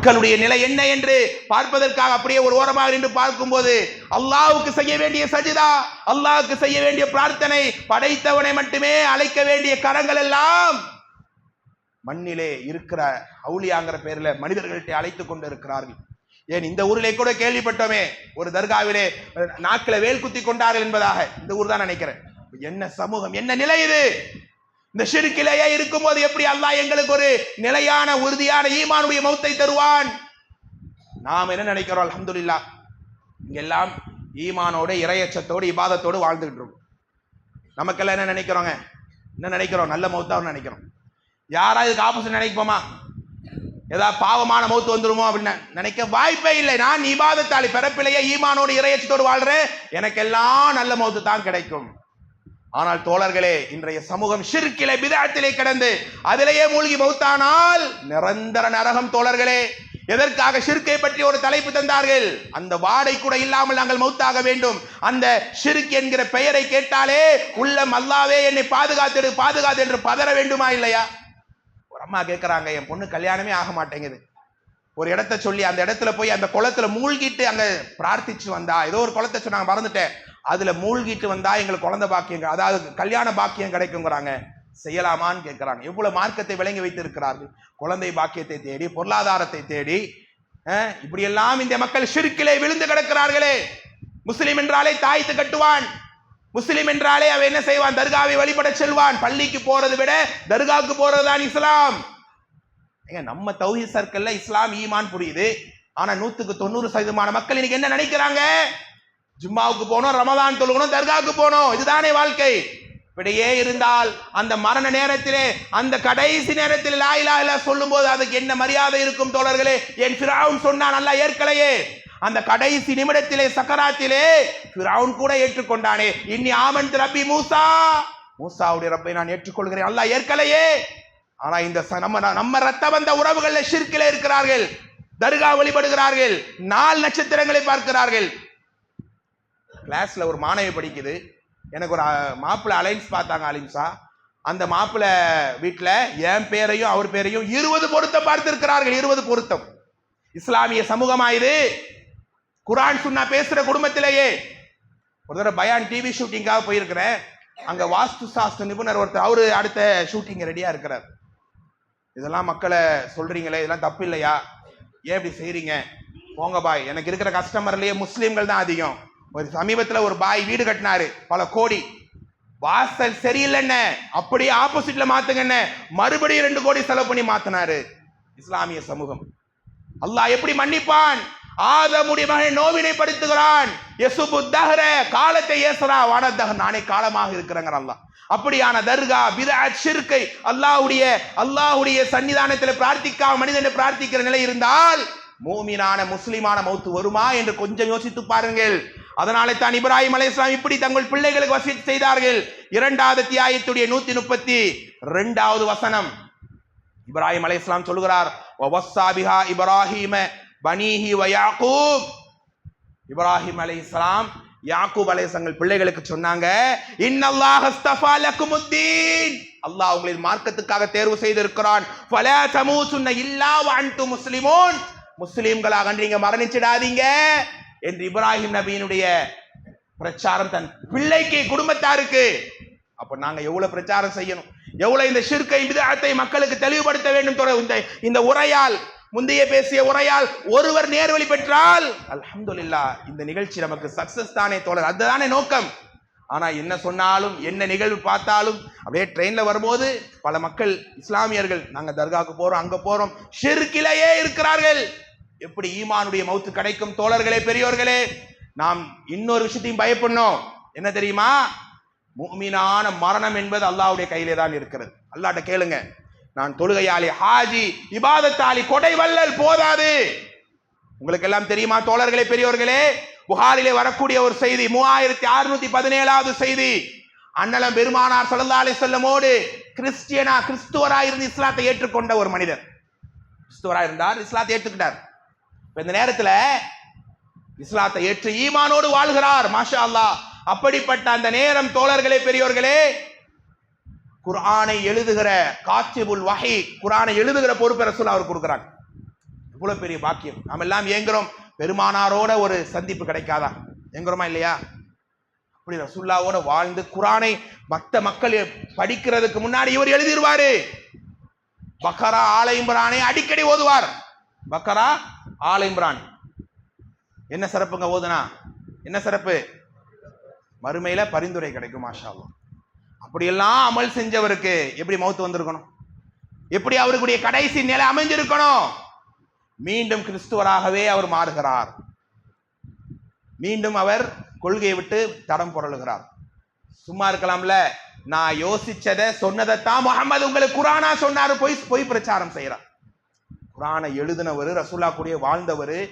மக்களுடைய நிலை என்ன என்று பார்ப்பதற்காக அப்படியே ஒரு ஓரமாக நின்று பார்க்கும்போது அல்லாவுக்கு செய்ய வேண்டிய சஜிதா அல்லாவுக்கு செய்ய வேண்டிய பிரார்த்தனை படைத்தவனை மட்டுமே அழைக்க வேண்டிய கரங்கள் எல்லாம் மண்ணிலே இருக்கிற அவுளியாங்கிற பேர்ல மனிதர்கள்ட்ட அழைத்து கொண்டு இருக்கிறார்கள். ஏன் இந்த ஊரிலே கூட கேள்விப்பட்டோமே ஒரு தர்காவிலே நாக்கில வேல் குத்தி கொண்டார்கள் என்பதாக. இந்த ஊர் தான் நினைக்கிறேன். என்ன சமூகம் என்ன நிலை இது? இந்த சிறுக்கிலேயே இருக்கும்போது எப்படி அல்லாஹ் எங்களுக்கு ஒரு நிலையான உறுதியான ஈமானுடைய மௌத்தை தருவான்? நாம் என்ன நினைக்கிறோம்? அலமதுல்லா இங்கெல்லாம் ஈமானோட இறையச்சத்தோடு இபாதத்தோடு வாழ்ந்துகிட்டு இருக்கோம். நமக்கெல்லாம் என்ன நினைக்கிறோங்க? என்ன நினைக்கிறோம்? நல்ல மௌத்தான்னு நினைக்கிறோம். யாரா இதுக்கு ஆப்போசிட் நினைப்போமா? ஏதாவது பாவமான மௌத்து வந்துருமோ அப்படின்னு நினைக்க வாய்ப்பே இல்லை. நான் இபாதத்தாளி பிறப்பிலேயே ஈமானோடு இறையச்சத்தோடு வாழ்கிறேன் எனக்கெல்லாம் நல்ல மௌத்து தான் கிடைக்கும். ஆனால் தோழர்களே இன்றைய சமூகம் ஷிர்கிலே பிதாத்திலே கிடந்து அதிலேயே மூழ்கி மௌத்தானால் நிரந்தர நரகம் தோழர்களே. எதற்காக ஷிர்கை பற்றி ஒரு தலைப்பு தந்தார்கள்? அந்த வாடை கூட இல்லாமல் நாங்கள் மௌத்தாக வேண்டும். அந்த ஷிர்க் என்கிற பெயரை கேட்டாலே உள்ளம் அல்லாவே என்னை பாதுகாத்துடு பாதுகாத்து என்று பதற வேண்டுமா இல்லையா? ஒரு அம்மா கேட்குறாங்க என் பொண்ணு கல்யாணமே ஆக மாட்டேங்குது. ஒரு இடத்த சொல்லி அந்த இடத்துல போய் அந்த குளத்துல மூழ்கிட்டு அங்க பிரார்த்திச்சு வந்தா ஏதோ ஒரு குளத்தை சொன்னாங்க மறந்துட்டேன். அதுல மூழ்கிட்டு வந்தா எங்களுக்கு குழந்தை பாக்கியம் அதாவது கல்யாண பாக்கியம் கிடைக்குங்கிறாங்க. செய்யலாமான்னு கேட்கிறாங்க எவ்வளவு மார்க்கத்தை விளங்கி வைத்திருக்கிறார்கள். குழந்தை பாக்கியத்தை தேடி பொருளாதாரத்தை தேடி இப்படியெல்லாம் இந்த மக்கள் சிறுக்கிலே விழுந்து கிடக்கிறார்களே. முஸ்லீம் என்றாலே தாய்த்து கட்டுவான். முஸ்லீம் என்றாலே அவன் என்ன செய்வான்? தர்காவை வழிபட செல்வான். பள்ளிக்கு போறதை விட தர்காவுக்கு போறதுதான் இஸ்லாம். ஏங்க நம்ம தௌஹி சர்க்கிள்ல இஸ்லாம் ஈமான் புரியுது. ஆனா நூத்துக்கு தொண்ணூறு சதவீதமான மக்கள் இன்னைக்கு என்ன நினைக்கிறாங்க? ஜும்மாவுக்கு போகணும் ரமதான் தொழுகணும் தர்காவுக்கு போகணும். இதுதானே வாழ்க்கை. இப்படியே இருந்தால் அந்த மரண நேரத்திலே அந்த கடைசி நேரத்தில் லா இலாஹ சொல்லும் சொல்லும்போது அதுக்கு என்ன மரியாதை இருக்கும் தோழர்களே? என் ஃபிரௌன் சொன்னா நல்லா ஏற்கலையே. அந்த கடைசி நிமிடத்திலே சக்கராத்திலே ஃபிரௌன் கூட ஏற்றுக்கொண்டானே. இன்னி ஆமன் ரப்பி மூசா. மூசாவுடைய ரப்பை நான் ஏற்றுக்கொள்கிறேன். நல்லா ஏற்கலையே. ஆனா இந்த நம்ம நம்ம ரத்த வந்த உறவுகள்ல ஷிர்கிலே இருக்கிறார்கள். தர்கா வழிபடுகிறார்கள். நாலு நட்சத்திரங்களை பார்க்கிறார்கள். கிளாஸில் ஒரு மாணவி படிக்குது. எனக்கு ஒரு மாப்பிள்ளை அலைன்ஸ் பார்த்தாங்க அலிம்சா. அந்த மாப்பிள்ளை வீட்டில் என் பேரையும் அவர் பேரையும் இருபது பொருத்தம் பார்த்திருக்கிறார்கள். இருபது பொருத்தம். இஸ்லாமிய சமூகமா இது குரான் சுன்னா பேசுகிற குடும்பத்திலேயே. ஒரு தடவை பயான் டிவி ஷூட்டிங்காக போயிருக்கிறேன். அங்கே வாஸ்து சாஸ்திர நிபுணர் ஒருத்தர் அவரு அடுத்த ஷூட்டிங் ரெடியாக இருக்கிறார். இதெல்லாம் மக்களை சொல்கிறீங்களே இதெல்லாம் தப்பு இல்லையா? ஏன் இப்படி செய்கிறீங்க போங்க பாய். எனக்கு இருக்கிற கஸ்டமர்லேயே முஸ்லீம்கள் தான் அதிகம். ஒரு சமீபத்தில் ஒரு பாய் வீடு கட்டினாரு. பல கோடி. வாசல் சரியில்லைன்னு. அப்படியே ஆப்போசிட்ல மாத்துங்கன்னு. மறுபடியும் ரெண்டு கோடி செலவு பண்ணி மாத்தினாரு. இஸ்லாமிய சமூகம். அல்லாஹ் எப்படி மன்னிப்பான்? ஆதமுடைய மகன் நோவினை படுத்துகிறான் யசுபு தஹர காலத்தை ஏசரா வானத்தக நானே காலமாக இருக்கிறேங்கிற அல்லாஹ். அப்படியான தர்கா பிதஅத் சிறுக்கை அல்லாஹுடைய அல்லாஹுடைய சன்னிதானத்தில் பிரார்த்திக்காம மனிதனை பிரார்த்திக்கிற நிலை இருந்தால் மூமினான முஸ்லிமான மௌத்து வருமா என்று கொஞ்சம் யோசித்து பாருங்கள். அதனாலே தான் இப்ராஹிம் அலைஹிஸ்ஸலாம் இப்படி தங்கள் பிள்ளைகளுக்கு வசி செய்தார்கள். இரண்டாவது தியாயத்துடைய நூத்தி முப்பத்தி ரெண்டாவது வசனம். இப்ராஹிம் அலை இஸ்லாம் சொல்லுகிறார் பிஹா இப்ராஹிம பனீஹி வ யாக்கூப். இப்ராஹிம் அலைஹிஸ்ஸலாம் யாக்கூப் தங்கள் பிள்ளைகளுக்கு சொன்னாங்க இன்னல்லாஹ் அஸ்தஃபா லக்குமுத்தீன். அல்லாஹ் உங்களை மார்க்கத்துக்காக தேர்வு செய்திருக்கிறான். பல தமூசுன்ன இல்லா வ அன்தும் முஸ்லிம்களாக நீங்க மரணிச்சிடாதீங்க. என்று இப்ராஹிம் நபியினுடைய பிரச்சாரம் தன் பிள்ளைக்கு குடும்பத்தாருக்கு. அப்ப நாங்க எவ்வளவு பிரச்சாரம் செய்யணும்? எவ்வளவு இந்த ஷிர்கை விதத்தை மக்களுக்கு தெளிவுபடுத்த வேண்டும் தொடர் இந்த இந்த உரையால் முந்தைய பேசிய உரையால் ஒருவர் நேர்வழி பெற்றால் அலமதுல்லா இந்த நிகழ்ச்சி நமக்கு சக்சஸ் தானே தோழர். அதுதானே நோக்கம். ஆனா என்ன சொன்னாலும் என்ன நிகழ்வு பார்த்தாலும் அப்படியே ட்ரெயின்ல வரும்போது பல மக்கள் இஸ்லாமியர்கள் நாங்க தர்காவுக்கு போறோம் அங்க போறோம் ஷிர்கிலேயே இருக்கிறார்கள். எப்படி ஈமானுடைய மௌத்து கிடைக்கும் தோழர்களே பெரியோர்களே நாம் இன்னொரு விஷயத்தையும் பயப்படணும். என்ன தெரியுமா? முஃமினான மரணம் என்பது அல்லாஹ்வுடைய கையிலே தான் இருக்கிறது. அல்லாட்ட கேளுங்க. நான் தொழுகையாளி ஹாஜி இபாதத்தாளி கொடை வள்ளல் போதாது. உங்களுக்கு எல்லாம் தெரியுமா தோழர்களே பெரியோர்களே? புகாரிலே வரக்கூடிய ஒரு செய்தி மூவாயிரத்தி அறுநூத்தி பதினேழாவது செய்தி. அண்ணலம் பெருமானார் ஸல்லல்லாஹு செல்லமோடு கிறிஸ்டியனா கிறிஸ்துவராக இருந்து இஸ்லாத்தை ஏற்றுக்கொண்ட ஒரு மனிதர். கிறிஸ்துவராக இருந்தார் இஸ்லாத்தை ஏற்றுக்கிட்டார். இந்த நேரத்துல இஸ்லாத்தை ஏற்று ஈமானோடு வாழ்கிறார் மாஷா அல்லா அப்படிப்பட்ட அந்த நேரம் தோழர்களே பெரியோர்களே குரானை எழுதுகிற காத்திபுல் வகை குரானை எழுதுகிற பொறுப்பை ரசூல் அவர் கொடுக்குறாங்க. இவ்வளவு பெரிய பாக்கியம். நாம் எல்லாம் ஏங்குறோம். பெருமானாரோட ஒரு சந்திப்பு கிடைக்காதா? ஏங்குறோமா இல்லையா? அப்படி ரசுல்லாவோட வாழ்ந்து குரானை மற்ற மக்கள் படிக்கிறதுக்கு முன்னாடி இவர் எழுதிடுவாரு பக்கரா ஆலயம்பரானை அடிக்கடி ஓதுவார். பக்கரா ஆல் இம்ரான். என்ன சிறப்புங்க ஓதுனா? என்ன சிறப்பு? மறுமையில பரிந்துரை கிடைக்கும் மாஷா அப்படியெல்லாம் அமல் செஞ்சவருக்கு எப்படி மௌத்து வந்திருக்கணும்? எப்படி அவருக்குடைய கடைசி நிலை அமைஞ்சிருக்கணும்? மீண்டும் கிறிஸ்துவராகவே அவர் மாறுகிறார். மீண்டும் அவர் கொள்கையை விட்டு தடம் புரளுகிறார். சும்மா இருக்கலாம்ல? நான் யோசிச்சதை சொன்னதைத்தான் முகமது உங்களுக்கு குரானா சொன்னாரு போய் போய் பிரச்சாரம் செய்யறார் குரானை எழுதினவர் ரசூல்லா கூடிய வாழ்ந்தவர்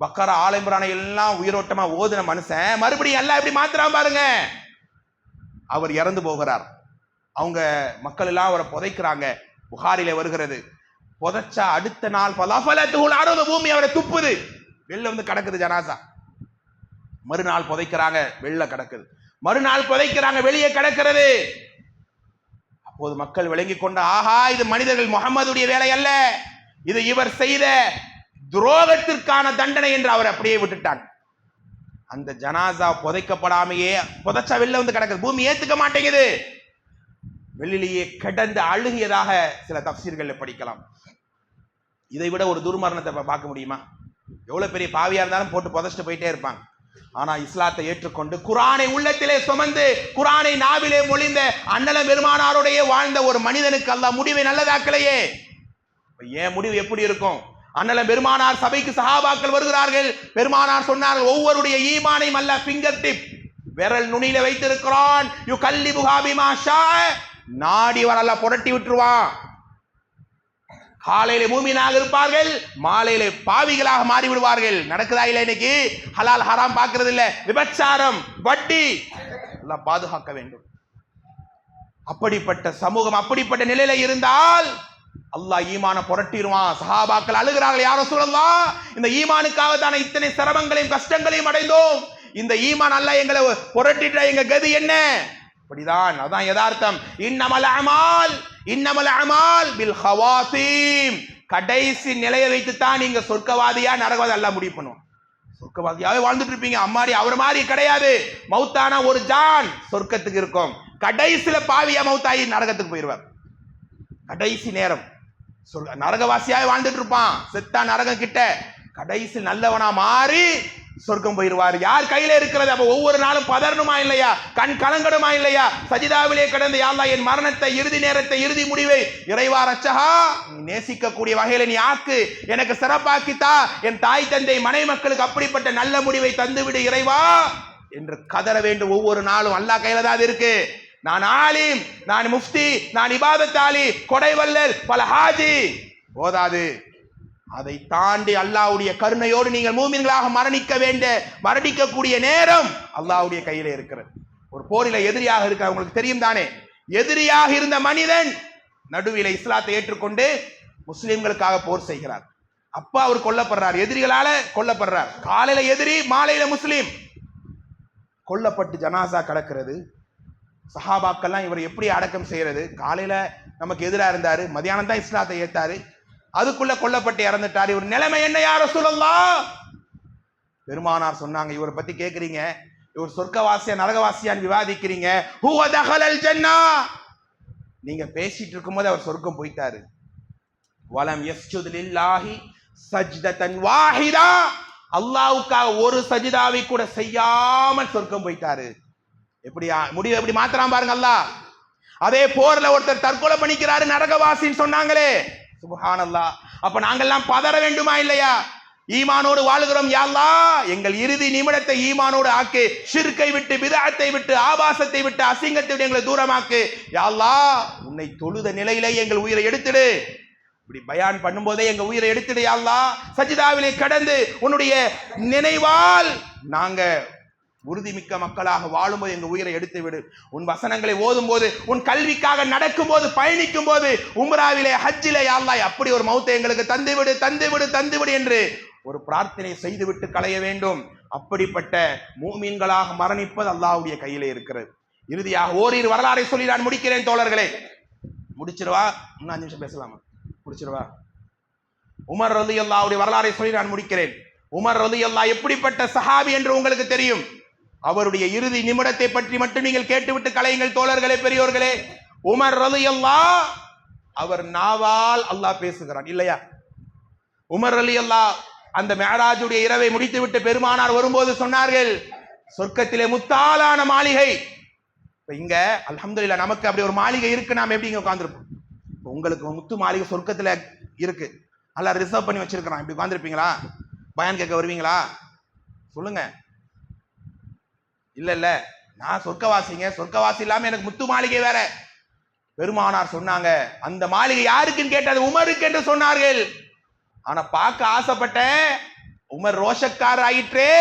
பக்கரா ஆலம்பிரானை எல்லாம் உயிரோட்டமாக ஓதின மனுஷன். மறுபடியும் எல்லாம் எப்படி மாத்துறான் பாருங்க. அவர் இறந்து போகிறார். அவங்க மக்கள் எல்லாம் அவரை புதைக்கிறாங்க. புகாரில வருகிறது. புதைச்சா அடுத்த நாள் பலாபலத்துக்குள் அறுபது பூமி அவரை துப்புது. வெளில வந்து கிடக்குது ஜனாசா. மறுநாள் புதைக்கிறாங்க வெளில கிடக்குது. மறுநாள் புதைக்கிறாங்க வெளியே கிடக்கிறது. அப்போது மக்கள் விளங்கி கொண்ட ஆஹா இது மனிதர்கள் முகமதுடைய வேலை அல்ல இது இவர் செய்த துரோகத்திற்கான தண்டனை என்று அவர் அப்படியே விட்டுட்டான் அந்த ஜனாசா புதைக்கப்படாமையே புதைச்சா வெளில வந்து கிடக்குது. பூமி ஏத்துக்க மாட்டேங்குது. வெளியிலேயே கிடந்து அழுகியதாக சில தப்சீர்கள்ல படிக்கலாம். இதை விட ஒரு துர்மரணத்தை பார்க்க முடியுமா? எவ்வளவு பெரிய பாவியா இருந்தாலும் போட்டு புதைச்சிட்டு போயிட்டே இருப்பாங்க. ஆனா இஸ்லாத்தை ஏற்றுக்கொண்டு குரானை உள்ளத்திலே சுமந்து குரானை நாவிலே மொழிந்த அண்ணல பெருமானாரோடைய வாழ்ந்த ஒரு மனிதனுக்கு அல்ல முடிவை நல்லதாக்கலையே. ஏன் முடிவு எப்படி இருக்கும்? அண்ணல பெருமானார் சபைக்கு சஹாபாக்கள் வருகிறார்கள். பெருமானார் சொன்னார்கள் ஒவ்வொருடைய ஈமானையும் அல்ல பிங்கர் டிப் விரல் நுனியில வைத்திருக்கிறான். யு கல்லி புகாபிமா ஷா நாடி வரல புரட்டி விட்டுருவான். காலையில மூமினாக இருப்பார்கள் மாலையில பாவிகளாக மாறி விடுவார்கள் நடக்குதா இல்ல இன்னைக்கு? ஹலால் ஹராம் பார்க்கறது இல்ல. விபச்சாரம் வட்டி. எல்லாம் பாதுகாக்க வேண்டும். அப்படிப்பட்ட சமூகம் அப்படிப்பட்ட நிலையில இருந்தால் அல்லாஹ் ஈமான புரட்டிடுவான். சஹாபாக்கள் அழுகிறார்கள் யாரும் சொல்லலாம் இந்த ஈமானுக்காக தானே இத்தனை சிரமங்களையும் கஷ்டங்களையும் அடைந்தோம். இந்த ஈமான் அல்ல எங்களை புரட்டிட்ட எங்க கதி என்ன? அப்படிதான். அதான் யதார்த்தம். இன்னமல் அமால் இன்னமல் அமால் பில் ஹவாசீம். கடைசி நிலையை வைத்து தான் நீங்க சொர்க்கவாதியா நரகவாதி எல்லாம் முடிவு பண்ணுவோம். சொர்க்கவாதியாவே வாழ்ந்துட்டு இருப்பீங்க. அம்மாடி அவர் மாதிரி கிடையாது. மௌத்தானா ஒரு ஜான் சொர்க்கத்துக்கு இருக்கும். கடைசியில பாவியா மௌத்தாயி நரகத்துக்கு போயிடுவார் கடைசி நேரம். சொல் நரகவாசியாவே வாழ்ந்துட்டு இருப்பான். செத்தா நரகம் கிட்ட. கடைசி நல்லவனா மாறி சொர்க்கம் போயிடுவார். யார் கையில இருக்கிறது அப்ப ஒவ்வொரு நாளும் பதறணுமா இல்லையா? கண் கலங்கணுமா இல்லையா? சஜிதாவிலே கடந்த யாழ்லா என் மரணத்தை இறுதி நேரத்தை இறுதி முடிவை. இறைவா ரச்சகா நீ நேசிக்கக்கூடிய வகையில நீ ஆக்கு. எனக்கு சிறப்பாக்கித்தா என் தாய் தந்தை மனை மக்களுக்கு அப்படிப்பட்ட நல்ல முடிவை தந்துவிடு இறைவா என்று கதற வேண்டும் ஒவ்வொரு நாளும். அல்லா கையில தான் அது இருக்கு. நான் ஆலிம் நான் முஃப்தி நான் இபாதத்தாலி கொடைவல்லல் பல ஹாஜி. போதாது. அதை தாண்டி அல்லாவுடைய கருணையோடு நீங்கள் மூமின்களாக மரணிக்க வேண்ட மரணிக்கக்கூடிய நேரம் அல்லாவுடைய கையில இருக்கிறது. ஒரு போரில எதிரியாக இருக்க உங்களுக்கு தெரியும் தானே? எதிரியாக இருந்த மனிதன் நடுவில் இஸ்லாத்தை ஏற்றுக்கொண்டு முஸ்லிம்களுக்காக போர் செய்கிறார். அப்பா அவர் கொல்லப்படுறார். எதிரிகளால கொல்லப்படுறார். காலையில எதிரி மாலையில முஸ்லீம். கொல்லப்பட்டு ஜனாசா கிடக்கிறது. சஹாபாக்கள்லாம் இவர் எப்படி அடக்கம் செய்யறது? காலையில நமக்கு எதிராக இருந்தாரு மதியானம் தான் இஸ்லாத்தை ஏத்தாரு. அதுக்குள்ள கொல்லப்பட்டு இறந்துட்டார். இவர் நிலைமை என்ன யார சொல்லலாம் பெருமானார் சொன்னாங்க இவரை பத்தி கேக்குறீங்க. இவர் சொர்க்கவாசியா நரகவாசியான்னு விவாதிக்கிறீங்க. ஹுவ தஹலல் ஜன்னா. நீங்க பேசிட்டு இருக்கும்போது அவர் சொர்க்கம் போயிட்டாரு. வலம் யஸ்ஜுத் லில்லாஹி தன் வாஹிதா. அல்லாவுக்காக ஒரு சஜிதாவை கூட செய்யாமல் சொர்க்கம் போயிட்டாரு. எப்படி முடிவு எப்படி மாத்துறான் பாருங்க அல்லாஹ். அதே போர்ல ஒருத்தர் தற்கொலை பண்ணிக்கிறாரு நரகவாசின்னு சொன்னாங்களே. சுபஹானல்லா. அப்ப நாங்கள்லாம் பதற வேண்டுமா இல்லையா? ஈமானோடு வாழுகிறோம் யாழ்லா எங்கள் இறுதி நிமிடத்தை ஈமானோடு ஆக்கு. சிறுக்கை விட்டு விதாத்தை விட்டு ஆபாசத்தை விட்டு அசிங்கத்தை விட்டு எங்களை தூரமாக்கு. யாழ்லா உன்னை தொழுத நிலையிலே எங்கள் உயிரை எடுத்துடு. இப்படி பயான் பண்ணும்போதே எங்க உயிரை எடுத்துடு யாழ்லா சஜிதாவிலே கடந்து உன்னுடைய நினைவால் நாங்க உறுதிமிக்க மக்களாக வாழும்போது எங்கள் உயிரை எடுத்து விடு. உன் வசனங்களை ஓதும் போது உன் கல்விக்காக நடக்கும் போது பயணிக்கும் போது உம்ராவிலே ஹஜ்ஜிலே யாழ்லாய் அப்படி ஒரு மௌத்தை எங்களுக்கு தந்து விடு தந்து விடு தந்து விடு என்று ஒரு பிரார்த்தனை செய்துவிட்டு களைய வேண்டும். அப்படிப்பட்ட மூமீன்களாக மரணிப்பது அல்லாஹ்வுடைய கையிலே இருக்கிறது. இறுதியாக ஓரிரு வரலாறை சொல்லி நான் முடிக்கிறேன் தோழர்களே. முடிச்சிருவா? இன்னும் அஞ்சு நிமிஷம் பேசலாமா? முடிச்சிருவா? உமர் ரலி அல்லாவுடைய வரலாறை சொல்லி நான் முடிக்கிறேன். உமர் ரலி அல்லா எப்படிப்பட்ட சஹாபி என்று உங்களுக்கு தெரியும். அவருடைய இறுதி நிமிடத்தை பற்றி மட்டும் நீங்கள் கேட்டுவிட்டு கலையுங்கள் தோழர்களே பெரியோர்களே. உமர் ரலி அல்லா அவர் நாவால் அல்லாஹ் பேசுகிறான் இல்லையா? உமர் அலி அல்லா அந்த மேராஜுடைய இரவை முடித்துவிட்டு பெருமானார் வரும்போது சொன்னார்கள் சொர்க்கத்திலே முத்தாலான மாளிகை. இப்ப இங்க அல்ஹம்துலில்லாஹ் நமக்கு அப்படி ஒரு மாளிகை இருக்கு நாம் எப்படி இங்க உட்காந்துருப்போம் இப்ப உங்களுக்கு முத்து மாளிகை சொர்க்கத்தில் இருக்கு. நல்லா ரிசர்வ் பண்ணி வச்சிருக்கிறான். இப்படி உட்காந்துருப்பீங்களா பயன் கேட்க வருவீங்களா? சொல்லுங்க. இல்ல இல்ல. நான் சொர்க்கவாசிங்க. சொர்க்கவாசி இல்லாம எனக்கு முத்து மாளிகை வேற. பெருமானார் சொன்னாங்க. அந்த மாளிகை யாருக்குன்னு கேட்டது உமருக்கு என்று சொன்னார்கள். ஆனா பார்க்க ஆசைப்பட்டேன். உமர் ரோஷக்காரர் ஆயிற்றே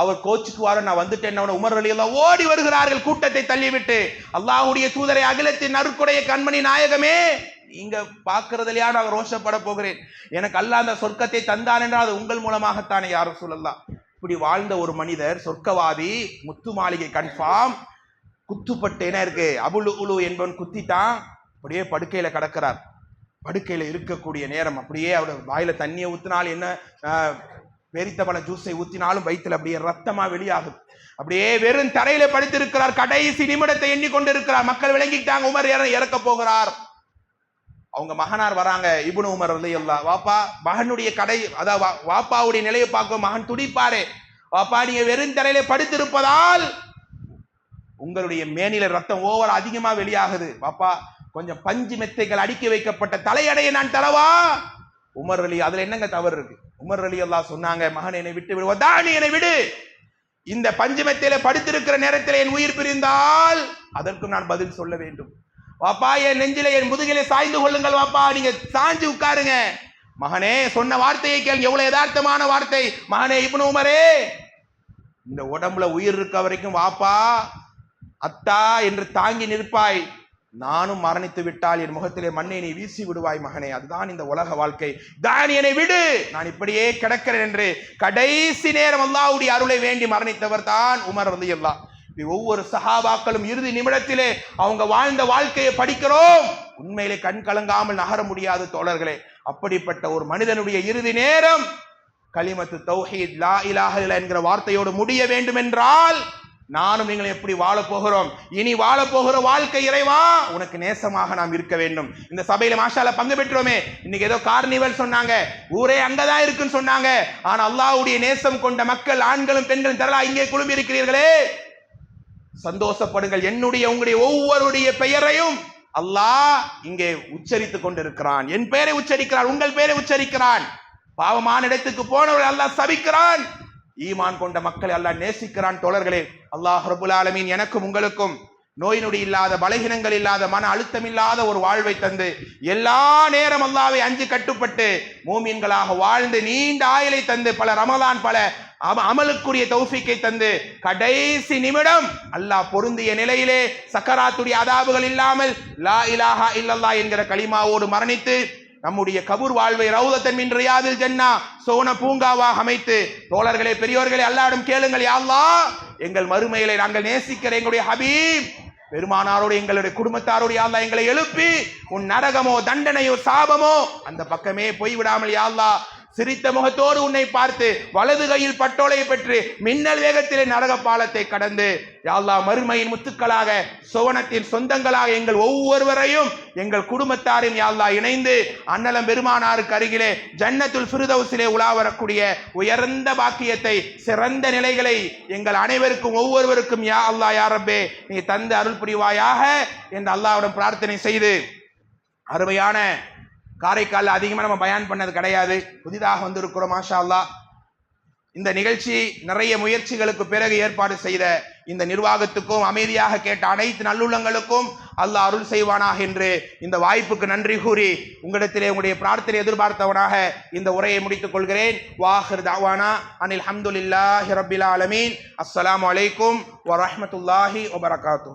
அவர் கோச்சுக்கு வார நான் வந்துட்டேன் உமர் வழியெல்லாம் ஓடி வருகிறார்கள் கூட்டத்தை தள்ளிவிட்டு. அல்லாஹுடைய தூதரை அகிலத்தின் நறுக்குடைய கண்மணி நாயகமே நீங்க பார்க்கறதுலையா நான் ரோஷப்பட போகிறேன். எனக்கு அல்ல அந்த சொர்க்கத்தை தந்தான் என்றால் அது உங்கள் மூலமாகத்தானே யாரும் சொல்லலாம் இப்படி வாழ்ந்த ஒரு மனிதர் சொர்க்கவாதி முத்து மாளிகை கன்ஃபார்ம் குத்துப்பட்டு என்ன இருக்கு? அபுலு உலு என்பவன் குத்திட்டான். அப்படியே படுக்கையில கிடக்கிறார். படுக்கையில இருக்கக்கூடிய நேரம். அப்படியே அவர் வாயில தண்ணியை ஊத்தினால் என்ன? ஆஹ், பேரித்தபல ஜூஸை ஊத்தினாலும் வயிற்றுல அப்படியே ரத்தமா வெளியாகும். அப்படியே வெறும் தரையில படுத்திருக்கிறார். கடைசி நிமிடத்தை எண்ணிக்கொண்டிருக்கிறார். மக்கள் விளங்கிட்டாங்க. உமர் இறக்க போகிறார். அவங்க மகனார் வராங்க இபுனு உமர் அல்லா வாப்பா மகனுடைய கடை அதாவது வா- வாப்பாவுடைய நிலையை பார்க்கும் மகன் துடிப்பாரே. வாப்பா நீங்க வெறும் தரையில படுத்திருப்பதால் உங்களுடைய மேனில ரத்தம் ஓவர் அதிகமா வெளியாகுது. பாப்பா கொஞ்சம் பஞ்சு மெத்தைகள் அடுக்கி வைக்கப்பட்ட தலையடையை நான் தரவா? உமர் அலி அதுல என்னங்க தவறு இருக்கு? உமர் அலி அல்லா சொன்னாங்க மகன் என்னை விட்டு விடுவோம் நீ என்னை விடு. இந்த பஞ்சு மெத்தையில படுத்திருக்கிற நேரத்தில் என் உயிர் பிரிந்தால் அதற்கும் நான் பதில் சொல்ல வேண்டும். வாப்பா என் நெஞ்சில என் முதுகிலே சாய்ந்து கொள்ளுங்கள் வாப்பா. நீங்க சாஞ்சு உட்காருங்க. மகனே சொன்ன வார்த்தையை கேள். எவ்வளவு யதார்த்தமான வார்த்தை. மகனே இப்னு உமரே. இந்த உடம்புல உயிர் இருக்க வரைக்கும் வாப்பா அத்தா என்று தாங்கி நிற்பாய். நானும் மரணித்து விட்டால் என் முகத்திலே மண்ணை நீ வீசி விடுவாய் மகனே. அதுதான் இந்த உலக வாழ்க்கை. தான் என்னை விடு. நான் இப்படியே கிடக்கிறேன் என்று கடைசி நேரம் அல்லாவுடைய அருளை வேண்டி மரணித்தவர் தான் உமர் வந்து எல்லாம் ஒவ்வொரு சஹாபாக்களும் இறுதி நிமிடத்திலே அவங்க வாழ்ந்த வாழ்க்கையை படிக்கிறோம். உண்மையிலே கண் கலங்காமல் நகர முடியாது தோழர்களே. அப்படிப்பட்ட ஒரு மனிதனுடைய இறுதி நேரம் களிமத்து தௌஹீத் லா இலாஹ இல்ல என்கிற வார்த்தையோடு முடிய வேண்டும் என்றால் நானும் நீங்கள் எப்படி வாழப் போகிறோம்? இனி வாழப் போகிற வாழ்க்கை இறைவா? உனக்கு நேசமாக நாம் இருக்க வேண்டும். இந்த சபையில மாஷால பங்கு பெற்றோமே. இன்னைக்கு ஏதோ கார்னிவல் சொன்னாங்க. ஊரே அங்கதான் இருக்குன்னு சொன்னாங்க. ஆனா அல்லாவுடைய நேசம் கொண்ட மக்கள் ஆண்களும் பெண்களும் திரளா இங்கே குழுமி இருக்கிறீர்களே சந்தோஷப்படுங்கள். என்னுடைய உங்களுடைய ஒவ்வொருடைய பெயரையும் அல்லாஹ் இங்கே உச்சரித்துக் கொண்டிருக்கிறான். என் பெயரை உச்சரிக்கிறான் உங்கள் பெயரை உச்சரிக்கிறான். பாவமான இடத்துக்கு போனவர்கள் அல்லாஹ் சபிக்கிறான். ஈமான் கொண்ட மக்களை அல்லாஹ் நேசிக்கிறான். தோழர்களே அல்லாஹ் ரபுல் ஆலமீன் எனக்கும் உங்களுக்கும் நோய் நொடி இல்லாத பலகீனங்கள் இல்லாத மன அழுத்தம் இல்லாத ஒரு வாழ்வை தந்து எல்லா நேரம் அல்லாவை அஞ்சு கட்டுப்பட்டு மூமீன்களாக வாழ்ந்து நீண்ட ஆயுளை தந்து பல ரமலான் பல அமலுக்குரிய தௌஃபிக்கை தந்து கடைசி நிமிடம் அல்லாஹ் பொருந்திய நிலையிலே சக்கராத்துடைய அதாபுகள் இல்லாமல் லா இலாஹா இல்லல்லா என்கிற களிமாவோடு மரணித்து நம்முடைய கபூர் வாழ்வை ரவுதத்தன் மின் ரியாதில் ஜன்னா சோன பூங்காவாக அமைத்து தோழர்களே பெரியோர்களே அல்லாடும் கேளுங்கள் யாழ்லா எங்கள் மறுமையிலே நாங்கள் நேசிக்கிற எங்களுடைய ஹபீப் பெருமானாரோடு எங்களுடைய குடும்பத்தாரோடு யாழ்லா எங்களை எழுப்பி உன் நரகமோ தண்டனையோ சாபமோ அந்த பக்கமே போய் விடாமல் சிரித்த முகத்தோடு உன்னை பார்த்து வலது கையில் பட்டோலை பெற்று மின்னல் வேகத்திலே நரக பாலத்தை கடந்து யாழ்லா மறுமையின் முத்துக்களாக சுவனத்தின் சொந்தங்களாக எங்கள் ஒவ்வொருவரையும் எங்கள் குடும்பத்தாரையும் யாழ்லா இணைந்து அன்னலம் பெருமானாருக்கு அருகிலே ஜன்னத்துல் ஃபிருதௌஸிலே உலா வரக்கூடிய உயர்ந்த பாக்கியத்தை சிறந்த நிலைகளை எங்கள் அனைவருக்கும் ஒவ்வொருவருக்கும் யா அல்லாஹ் யாரப்பே நீ தந்து அருள் புரிவாயாக என்று அல்லாவிடம் பிரார்த்தனை செய்து அருமையான காரைக்காலில் அதிகமாக நம்ம பயான் பண்ணது கிடையாது. புதிதாக வந்திருக்கிறோம் மாஷா அல்லாஹ் இந்த நிகழ்ச்சி நிறைய முயற்சிகளுக்கு பிறகு ஏற்பாடு செய்த இந்த நிர்வாகத்துக்கும் அமைதியாக கேட்ட அனைத்து நல்லுள்ளங்களுக்கும் அல்லாஹ் அருள் செய்வானாக என்று இந்த வாய்ப்புக்கு நன்றி கூறி உங்களிடத்திலே உங்களுடைய பிரார்த்தனை எதிர்பார்த்தவனாக இந்த உரையை முடித்துக் கொள்கிறேன். வாஹிர் தாவானா அனில் ஹம்துல்லாஹி ரபில் ஆலமீன். அஸ்லாம் அலைக்கும் வரமத்துல்லாஹி வபரகாத்து